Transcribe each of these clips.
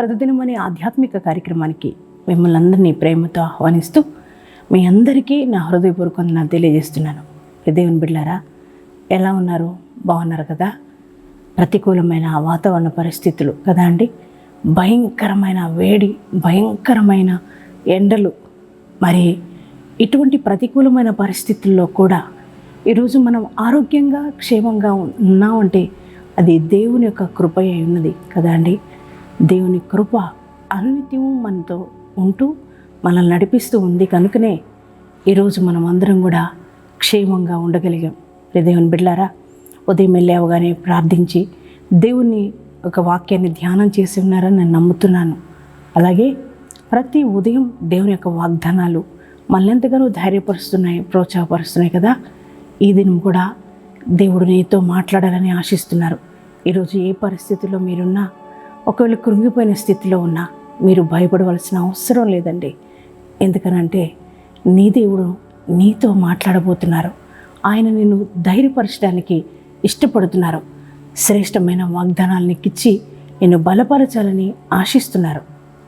ప్రతిదినం అనే ఆధ్యాత్మిక కార్యక్రమానికి మిమ్మల్ని అందరినీ ప్రేమతో ఆహ్వానిస్తూ మీ అందరికీ నా హృదయపూర్వకం నా తెలియజేస్తున్నాను. దేవుని బిడ్డారా ఎలా ఉన్నారు? బాగున్నారు కదా? ప్రతికూలమైన వాతావరణ పరిస్థితులు కదా అండి? భయంకరమైన వేడి భయంకరమైన ఎండలు. మరి ఇటువంటి ప్రతికూలమైన పరిస్థితుల్లో కూడా ఈరోజు మనం ఆరోగ్యంగా క్షేమంగా ఉన్నామంటే అది దేవుని యొక్క కృప అయి ఉన్నది కదా అండి? దేవుని కృప అనునిత్యము మనతో ఉంటూ మనల్ని నడిపిస్తూ ఉంది కనుకనే ఈరోజు మనం అందరం కూడా క్షేమంగా ఉండగలిగాం. రే దేవుని బిడ్లారా ఉదయం వెళ్ళావగానే ప్రార్థించి దేవుని ఒక వాక్యాన్ని ధ్యానం చేసి ఉన్నారని నేను నమ్ముతున్నాను. అలాగే ప్రతి ఉదయం దేవుని యొక్క వాగ్దానాలు మనల్ని ఎంతగానో ధైర్యపరుస్తున్నాయి ప్రోత్సాహపరుస్తున్నాయి కదా. ఈ దినం కూడా దేవుడు నీతో మాట్లాడాలని ఆశిస్తున్నారు. ఈరోజు ఏ పరిస్థితిలో మీరున్నా ఒకవేళ కృంగిపోయిన స్థితిలో ఉన్నా మీరు భయపడవలసిన అవసరం లేదండి. ఎందుకనంటే నీ దేవుడు నీతో మాట్లాడబోతున్నారు. ఆయన నిన్ను ధైర్యపరచడానికి ఇష్టపడుతున్నారు. శ్రేష్టమైన వాగ్దానాలనికిచ్చి నిన్ను బలపరచాలని ఆశిస్తున్నారు.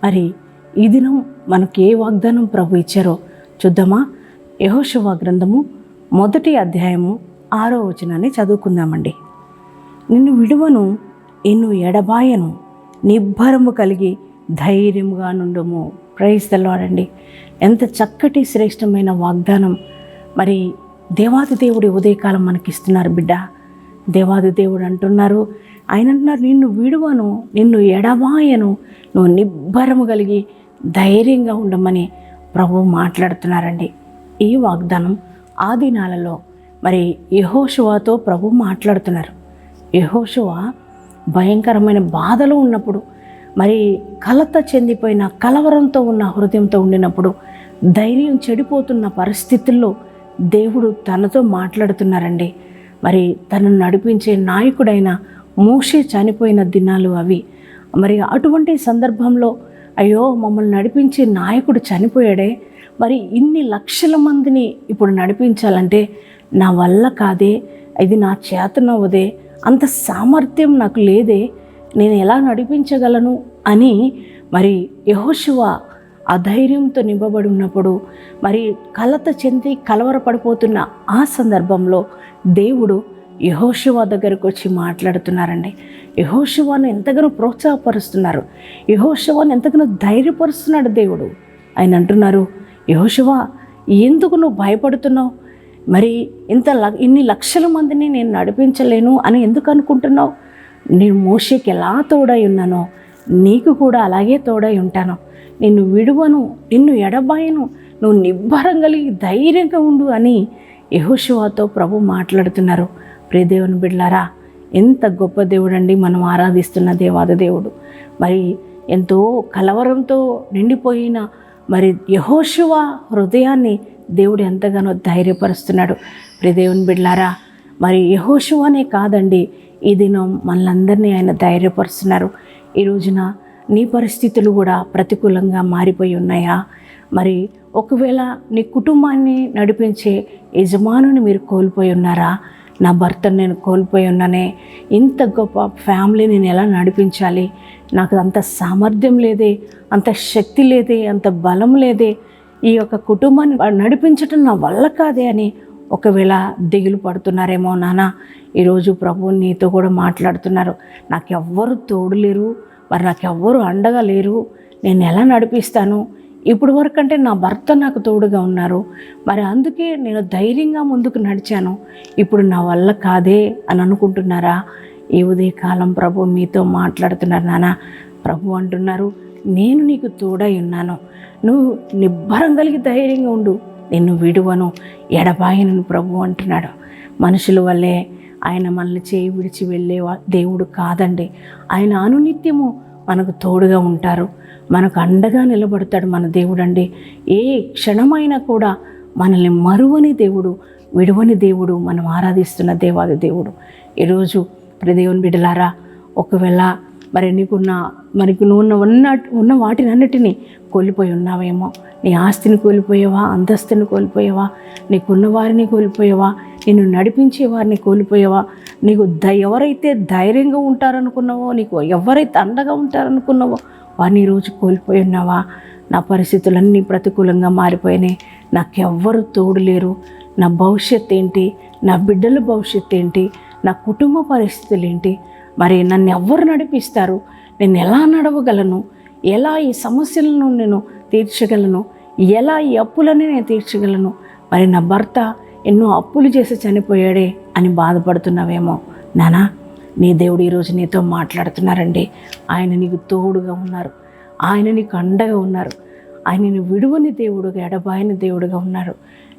మరి ఈ దినం మనకు ఏ వాగ్దానం ప్రభు ఇచ్చారో చూద్దామా? యహోశువ గ్రంథము మొదటి అధ్యాయము ఆరో వచనాన్ని చదువుకుందామండి. నిన్ను విడువను నిన్ను ఎడబాయను నిబ్బరము కలిగి ధైర్యముగా నుండము. ప్రైజ్ తెల్లవాడండి ఎంత చక్కటి శ్రేష్టమైన వాగ్దానం. మరి దేవాది దేవుడి ఉదయకాలం మనకిస్తున్నారు బిడ్డ. దేవాది దేవుడు అంటున్నారు. ఆయన అంటున్నారు నిన్ను విడువను నిన్ను ఎడవాయను నువ్వు నిబ్బరము కలిగి ధైర్యంగా ఉండమని ప్రభు మాట్లాడుతున్నారండి. ఈ వాగ్దానం ఆ దినాలలో మరి యహోశువాతో ప్రభు మాట్లాడుతున్నారు. యహోశువ భయంకరమైన బాధలు ఉన్నప్పుడు మరి కలత చెందిపోయిన కలవరంతో ఉన్న హృదయంతో ఉండినప్పుడు ధైర్యం చెడిపోతున్న పరిస్థితుల్లో దేవుడు తనతో మాట్లాడుతున్నారండి. మరి తనను నడిపించే నాయకుడైన మోషే చనిపోయిన దినాలు అవి. మరి అటువంటి సందర్భంలో అయ్యో మమ్మల్ని నడిపించే నాయకుడు చనిపోయాడే. మరి ఇన్ని లక్షల మందిని ఇప్పుడు నడిపించాలంటే నా వల్ల కాదే ఇది నా చేతనవ్వదే అంత సామర్థ్యం నాకు లేదే నేను ఎలా నడిపించగలను అని మరి యహోశివ అధైర్యంతో నింపబడి ఉన్నప్పుడు మరి కలత చెంది కలవరపడిపోతున్న ఆ సందర్భంలో దేవుడు యహోశివ దగ్గరకు వచ్చి మాట్లాడుతున్నారండి. యహోశివాను ఎంతగానో ప్రోత్సాహపరుస్తున్నారు. యహోశివాను ఎంతగానో ధైర్యపరుస్తున్నాడు దేవుడు. ఆయన అంటున్నారు యహోశివ ఎందుకు నువ్వు భయపడుతున్నావు? మరి ఇంత ల- ఇన్ని లక్షల మందిని నేను నడిపించలేను అని ఎందుకు అనుకుంటున్నావు? నేను మోషేకి ఎలా తోడై ఉన్నానో నీకు కూడా అలాగే తోడై ఉంటాను. నిన్ను విడువను నిన్ను ఎడబాయను నువ్వు నిబ్బరం కలిగి ధైర్యంగా ఉండు అని యహోశివాతో ప్రభు మాట్లాడుతున్నారు. ప్రియదేవుని బిడ్లారా ఎంత గొప్ప దేవుడండి మనం ఆరాధిస్తున్న దేవాద దేవుడు. మరి ఎంతో కలవరంతో నిండిపోయిన మరి యహోశివ హృదయాన్ని దేవుడు ఎంతగానో ధైర్యపరుస్తున్నాడు. ప్రదేవుని బిడ్లారా మరి యహోషువనే కాదండి ఈ దినం మనలందరినీ ఆయన ధైర్యపరుస్తున్నారు. ఈ రోజున నీ పరిస్థితులు కూడా ప్రతికూలంగా మారిపోయి ఉన్నాయా? మరి ఒకవేళ నీ కుటుంబాన్ని నడిపించే యజమానుని మీరు కోల్పోయి ఉన్నారా? నా భర్తను నేను కోల్పోయి ఉన్నానే. ఇంత గొప్ప ఫ్యామిలీ నేను ఎలా నడిపించాలి? నాకు అంత సామర్థ్యం లేదే అంత శక్తి లేదే అంత బలం లేదే. ఈ యొక్క కుటుంబాన్ని నడిపించటం నా వల్ల కాదే అని ఒకవేళ దిగులు పడుతున్నారేమో నాన్న ఈరోజు ప్రభు నీతో కూడా మాట్లాడుతున్నారు. నాకు ఎవ్వరు తోడు లేరు మరి నాకెవ్వరు అండగా లేరు. నేను ఎలా నడిపిస్తాను? ఇప్పుడు వరకు అంటే నా భర్త నాకు తోడుగా ఉన్నారు. మరి అందుకే నేను ధైర్యంగా ముందుకు నడిచాను. ఇప్పుడు నా వల్ల కాదే అని అనుకుంటున్నారా? ఈ ఉదయకాలం ప్రభు మీతో మాట్లాడుతున్నారు నాన్న ప్రభు అంటున్నారు నేను నీకు తోడై ఉన్నాను. నువ్వు నిబ్బరం కలిగి ధైర్యంగా ఉండు. నిన్ను విడువను ఎడబాయనను ప్రభు అంటున్నాడు. మనుషుల వల్లే ఆయన మనల్ని చేయి విడిచి వెళ్ళే దేవుడు కాదండి. ఆయన అనునిత్యము మనకు తోడుగా ఉంటారు. మనకు అండగా నిలబడతాడు మన దేవుడు అండి ఏ క్షణమైనా కూడా మనల్ని మరువని దేవుడు విడువని దేవుడు మనం ఆరాధిస్తున్న దేవాది దేవుడు. ఈరోజు ప్రదేవుని బిడలారా బిడ్డలారా ఒకవేళ మరి నీకున్న మనకు నువ్వు ఉన్న ఉన్న ఉన్న వాటిని అన్నిటినీ కోల్పోయి ఉన్నావేమో. నీ ఆస్తిని కోల్పోయావా? అంతస్తుని కోల్పోయావా? నీకున్న వారిని కోల్పోయావా? నిన్ను నడిపించే వారిని కోల్పోయావా? నీకు ద ఎవరైతే ధైర్యంగా ఉంటారనుకున్నావో నీకు ఎవరైతే అండగా ఉంటారనుకున్నావో వారిని ఈరోజు కోల్పోయి ఉన్నావా? నా పరిస్థితులన్నీ ప్రతికూలంగా మారిపోయినాయి. నాకెవ్వరు తోడు లేరు. నా భవిష్యత్ ఏంటి నా బిడ్డల భవిష్యత్ ఏంటి నా కుటుంబ పరిస్థితులు ఏంటి మరి నన్ను ఎవ్వరు నడిపిస్తారు? నేను ఎలా నడవగలను? ఎలా ఈ సమస్యలను నేను తీర్చగలను? ఎలా ఈ అప్పులని నేను తీర్చగలను? మరి నా భర్త ఎన్నో అప్పులు చేసి చనిపోయాడే అని బాధపడుతున్నావేమో. నానా నీ దేవుడు ఈరోజు నీతో మాట్లాడుతున్నారండి. ఆయన నీకు తోడుగా ఉన్నారు. ఆయన నీకు అండగా ఉన్నారు. ఆయనను విడువని దేవుడుగా ఎడబాయని దేవుడుగా ఉన్నారు.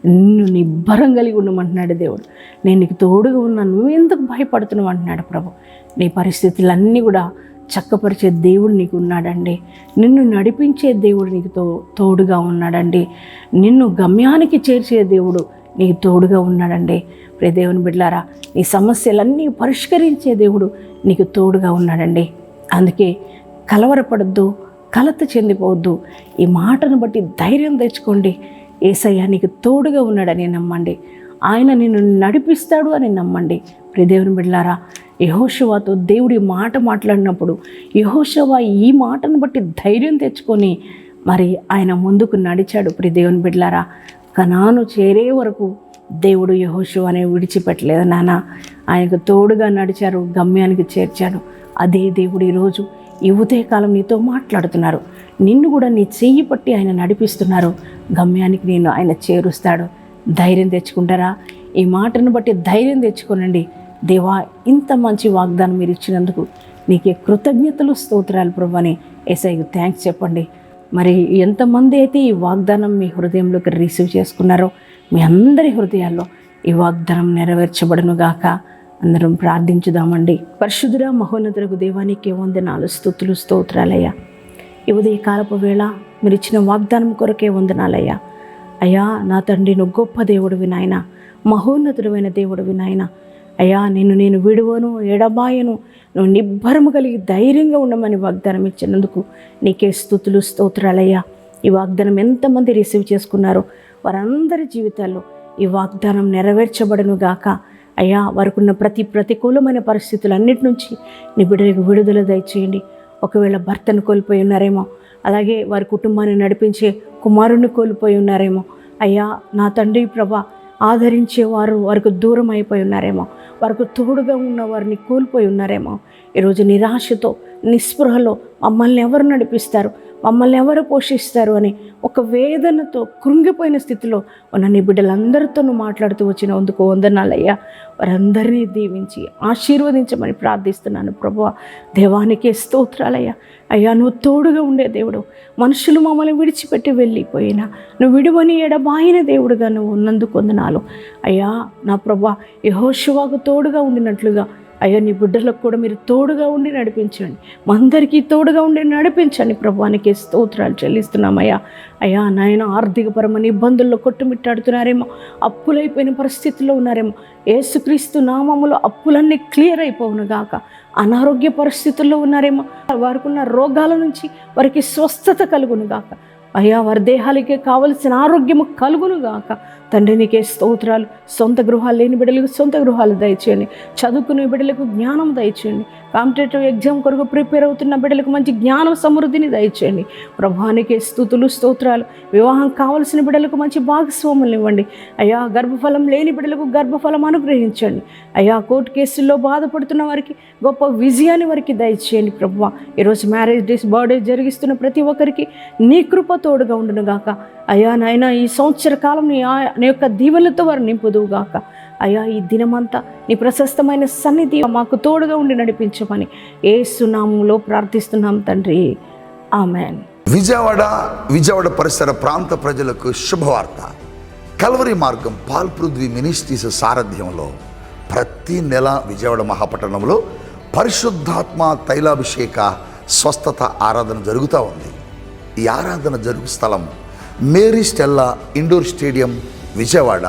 నిన్ను నిబ్బరం కలిగి ఉండమంటున్నాడు దేవుడు. నేను నీకు తోడుగా ఉన్నాను. నువ్వు ఎందుకు భయపడుతున్నావు అంటున్నాడు ప్రభు. నీ పరిస్థితులన్నీ కూడా చక్కపరిచే దేవుడు నీకు ఉన్నాడండి. నిన్ను నడిపించే దేవుడు నీకు తో తోడుగా ఉన్నాడండి. నిన్ను గమ్యానికి చేర్చే దేవుడు నీకు తోడుగా ఉన్నాడండి. ప్రే దేవుని బిడ్లారా నీ సమస్యలన్నీ పరిష్కరించే దేవుడు నీకు తోడుగా ఉన్నాడండి. అందుకే కలవరపడద్దు కలత చెందిపోవద్దు. ఈ మాటను బట్టి ధైర్యం తెచ్చుకోండి. ఏసయ్య నీకు తోడుగా ఉన్నాడని నమ్మండి. ఆయన నిన్ను నడిపిస్తాడు అని నమ్మండి. ప్రిదేవుని బిడ్లారా యహోషవాతో దేవుడి మాట మాట్లాడినప్పుడు యహోషవ ఈ మాటను బట్టి ధైర్యం తెచ్చుకొని మరి ఆయన ముందుకు నడిచాడు. ప్రిదేవుని బిడ్లారా కనాను చేరే వరకు దేవుడు యహోషువనే విడిచిపెట్టలేదు నాన్న ఆయనకు తోడుగా నడిచారు గమ్యానికి చేర్చాడు అదే దేవుడు ఈరోజు ఈ ఉదయకాలం నీతో మాట్లాడుతున్నారు. నిన్ను కూడా నీ చెయ్యి పట్టి ఆయన నడిపిస్తున్నారు. గమ్యానికి నేను ఆయన చేరుస్తాడు. ధైర్యం తెచ్చుకుంటారా? ఈ మాటను బట్టి ధైర్యం తెచ్చుకోనండి. దేవా ఇంత మంచి వాగ్దానం మీరు ఇచ్చినందుకు నీకే కృతజ్ఞతలు స్తోత్రాలు ప్రభు అని ఎస్ఐకి థ్యాంక్స్ చెప్పండి. మరి ఎంతమంది అయితే ఈ వాగ్దానం మీ హృదయంలోకి రిసీవ్ చేసుకున్నారో మీ అందరి హృదయాల్లో ఈ వాగ్దానం నెరవేర్చబడును గాక. అందరం ప్రార్థించుదామండి. పరిశుద్ధుర మహోన్నతులకు దేవానికి వందనాలు స్థుతులు స్తోత్రాలయ్యా. ఈ ఉదయ కాలపు వేళ మీరు ఇచ్చిన వాగ్దానం కొరకే వందనాలయ్యా. అయ్యా నా తండ్రి నువ్వు గొప్ప దేవుడివి వినాయన మహోన్నతుడమైన దేవుడివి వినాయన అయ్యా నేను నేను విడువను ఎడబాయను నువ్వు నిబ్బరము కలిగి ధైర్యంగా ఉండమని వాగ్దానం ఇచ్చినందుకు నీకే స్థుతులు స్తోత్రాలయ్యా. ఈ వాగ్దానం ఎంతమంది రిసీవ్ చేసుకున్నారో వారందరి జీవితాల్లో ఈ వాగ్దానం నెరవేర్చబడను గాక అయ్యా వారికి ఉన్న ప్రతి ప్రతికూలమైన పరిస్థితులన్నిటి నుంచి నీ బిడ్డలకు విడుదల దయచేయండి. ఒకవేళ భర్తను కోల్పోయి ఉన్నారేమో అలాగే వారి కుటుంబాన్ని నడిపించే కుమారుణ్ణి కోల్పోయి ఉన్నారేమో అయ్యా నా తండ్రి ప్రభ ఆదరించేవారు వారికి దూరం అయిపోయి ఉన్నారేమో వారికి తోడుగా ఉన్న వారిని కోల్పోయి ఉన్నారేమో ఈరోజు నిరాశతో నిస్పృహలో మమ్మల్ని ఎవరు నడిపిస్తారు? మమ్మల్ని ఎవరు పోషిస్తారు అని ఒక వేదనతో కృంగిపోయిన స్థితిలో ఉన్న నీ బిడ్డలందరితో నువ్వు మాట్లాడుతూ వచ్చినందుకు వందనాలయ్యా. వారందరినీ దీవించి ఆశీర్వదించమని ప్రార్థిస్తున్నాను ప్రభు దేవానికి స్తోత్రాలయ్యా. అయ్యా నువ్వు తోడుగా ఉండే దేవుడు. మనుషులు మమ్మల్ని విడిచిపెట్టి వెళ్ళిపోయినా. నువ్వు విడువని ఎడబాయిన దేవుడుగా నువ్వు ఉన్నందుకు వందనాలు. అయ్యా నా ప్రభా యహోశివాకు తోడుగా ఉండినట్లుగా అయ్యా నీ బిడ్డలకు కూడా మీరు తోడుగా ఉండి నడిపించండి. మా అందరికీ తోడుగా ఉండి నడిపించండి. ప్రభువానికి స్తోత్రాలు చెల్లిస్తున్నామయ్యా. అయ్యా నాయన ఆర్థికపరమైన ఇబ్బందుల్లో కొట్టుమిట్టాడుతున్నారేమో. అప్పులైపోయిన పరిస్థితుల్లో ఉన్నారేమో. ఏసుక్రీస్తు నామములో అప్పులన్నీ క్లియర్ అయిపోవును గాక. అనారోగ్య పరిస్థితుల్లో ఉన్నారేమో. వారికి ఉన్న రోగాల నుంచి వారికి స్వస్థత కలుగును గాక. అయ్యా వారి దేహాలకే కావలసిన ఆరోగ్యము కలుగును గాక. తండ్రి నీకే స్తోత్రాలు. సొంత గృహాలు లేని బిడ్డలకు సొంత గృహాలు దయచేయండి. చదువుకునే బిడ్డలకు జ్ఞానం దయచేయండి. కాంపిటేటివ్ ఎగ్జామ్ కొరకు ప్రిపేర్ అవుతున్న బిడ్డలకు మంచి జ్ఞానం సమృద్ధిని దయచేయండి. ప్రభానికే స్థుతులు స్తోత్రాలు. వివాహం కావలసిన బిడ్డలకు మంచి భాగస్వాములు ఇవ్వండి. అయ్యా గర్భఫలం లేని బిడ్డలకు గర్భఫలం అనుగ్రహించండి. అయ్యా కోర్టు కేసుల్లో బాధపడుతున్న వారికి గొప్ప విజయాన్ని వారికి దయచేయండి ప్రభు. ఈరోజు మ్యారేజ్ డేస్ బర్త్డే జరిగిస్తున్న ప్రతి ఒక్కరికి నీ కృప తోడుగా ఉండును గాక అయ్యా నాయన ఈ సంవత్సర కాలం నీ ఆ- నీ యొక్క దీవెనలతో వారు నింపుదువుగాక. అయ్యా ఈ దినమంతా నీ ప్రశస్తమైన సన్నిధి మాకు తోడుగా ఉండి నడిపించమని ఏ సునామంలో ప్రార్థిస్తున్నాం తండ్రి. ఆమెన్. విజయవాడ విజయవాడ పరిసర ప్రాంత ప్రజలకు శుభవార్త. కల్వరి మార్గం పాల్పృథ్వీ మినిస్ట్రీస్ సారథ్యంలో ప్రతి నెల విజయవాడ మహాపట్టణంలో పరిశుద్ధాత్మ తైలాభిషేక స్వస్థత ఆరాధన జరుగుతూ ఉంది. ఈ ఆరాధన జరుగు స్థలం Mary Stella indoor stadium Vijayawada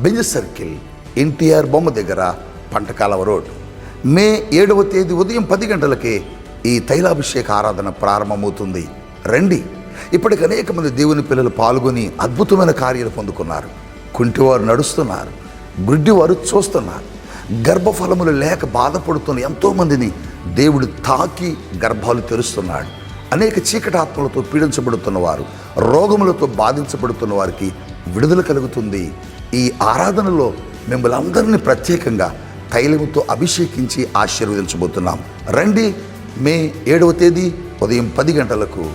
Benz circle NTR బొమ్మ దగ్గర పంటకాలవ రోడ్ మే ఏడవ తేదీ ఉదయం పది గంటలకే ఈ తైలాభిషేక ఆరాధన ప్రారంభమవుతుంది. రండి. ఇప్పటికి అనేక మంది దేవుని పిల్లలు పాల్గొని అద్భుతమైన కార్యాలు పొందుకున్నారు. కుంటివారు నడుస్తున్నారు. గుడ్డివారు చూస్తున్నారు. గర్భఫలములు లేక బాధపడుతున్న ఎంతోమందిని దేవుడు తాకి గర్భాలు తెరుస్తున్నాడు. అనేక చీకటాత్మలతో పీడించబడుతున్న వారు రోగములతో బాధించబడుతున్న వారికి విడుదల కలుగుతుంది. ఈ ఆరాధనలో మిమ్మల్ని అందరినీ ప్రత్యేకంగా తైలముతో అభిషేకించి ఆశీర్వదించబోతున్నాం. రండి మే ఏడవ తేదీ ఉదయం పది గంటలకు.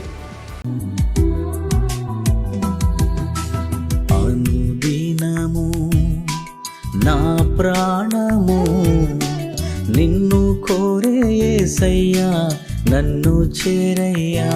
నా ప్రాణము నిన్ను కోరే సయ్యా నన్ను చేరయ్యా.